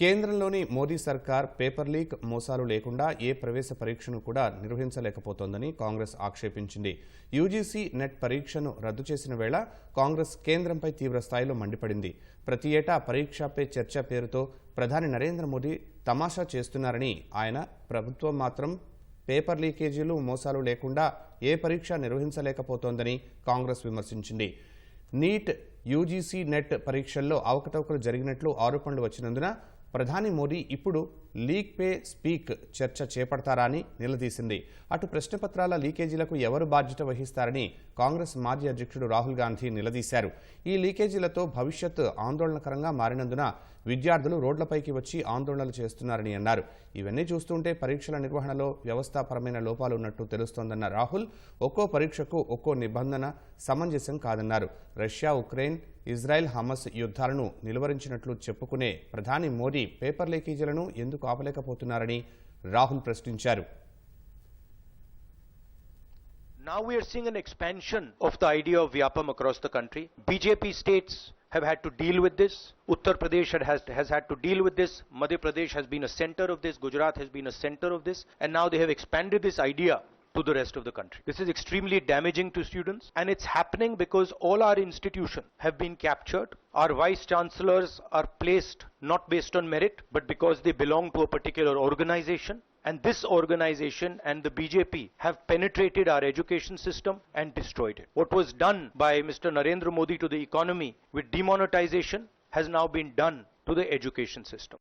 కేంద్రంలోని మోదీ సర్కార్ paper leak మోసాలు లేకుండా ఏ ప్రవేశ పరీక్షను కూడా నిర్వహించలేకపోతోందని కాంగ్రెస్ ఆక్షేపించింది. యూజీసీ నెట్ పరీక్షను రద్దు చేసిన వేళ కాంగ్రెస్ కేంద్రంపై తీవ్ర స్థాయిలో మండిపడింది. ప్రతి ఏటా పరీక్షపై చర్చ పేరుతో ప్రధాని నరేంద్ర మోదీ తమాషా చేస్తున్నారని ఆయన ప్రభుత్వం మాత్రం పేపర్ లీకేజీలు మోసాలు లేకుండా ఏ పరీక్ష నిర్వహించలేకపోతోందని కాంగ్రెస్ విమర్శించింది. నీట్ యూజీసీ నెట్ పరీక్షల్లో అవకతవకలు జరిగినట్లు ఆరోపణలు వచ్చినందున ప్రధాని మోదీ ఇప్పుడు లీక్ పే స్పీక్ చర్చ చేపడతారా అని నిలదీసింది. అటు ప్రశ్నపత్రాల లీకేజీలకు ఎవరు బాధ్యత వహిస్తారని కాంగ్రెస్ మాజీ అధ్యక్షుడు రాహుల్ గాంధీ నిలదీశారు. ఈ లీకేజీలతో భవిష్యత్ ఆందోళనకరంగా మారినందున విద్యార్థులు రోడ్లపైకి వచ్చి ఆందోళనలు చేస్తున్నారని అన్నారు. ఇవన్నీ చూస్తుంటే పరీక్షల నిర్వహణలో వ్యవస్థాపరమైన లోపాలు ఉన్నట్టు తెలుస్తోందన్న రాహుల్ ఒక్కో పరీక్షకు ఒక్కో నిబంధన సమంజసం కాదన్నారు. రష్యా ఉక్రెయిన్ ఇజ్రాయెల్ హమస్ యుద్ధాలను నిలువరించినట్లు చెప్పుకునే ప్రధాని మోదీ పేపర్ లీకేజీలను ఎందుకు ఆపలేకపోతున్నారని రాహుల్ ప్రశ్నించారు Now we are seeing an expansion of the idea of Vyapam across the country. BJP states have had to deal with this. Uttar Pradesh had, has, has had to deal with this. Madhya Pradesh has been a center of this. Gujarat has been a center of this. And now they have expanded this idea to the rest of the country. This is extremely damaging to students and it's happening because all our institutions have been captured. Our vice chancellors are placed not based on merit but because they belong to a particular organization and this organization and the BJP have penetrated our education system and destroyed it. What was done by Mr. Narendra Modi to the economy with demonetization has now been done to the education system.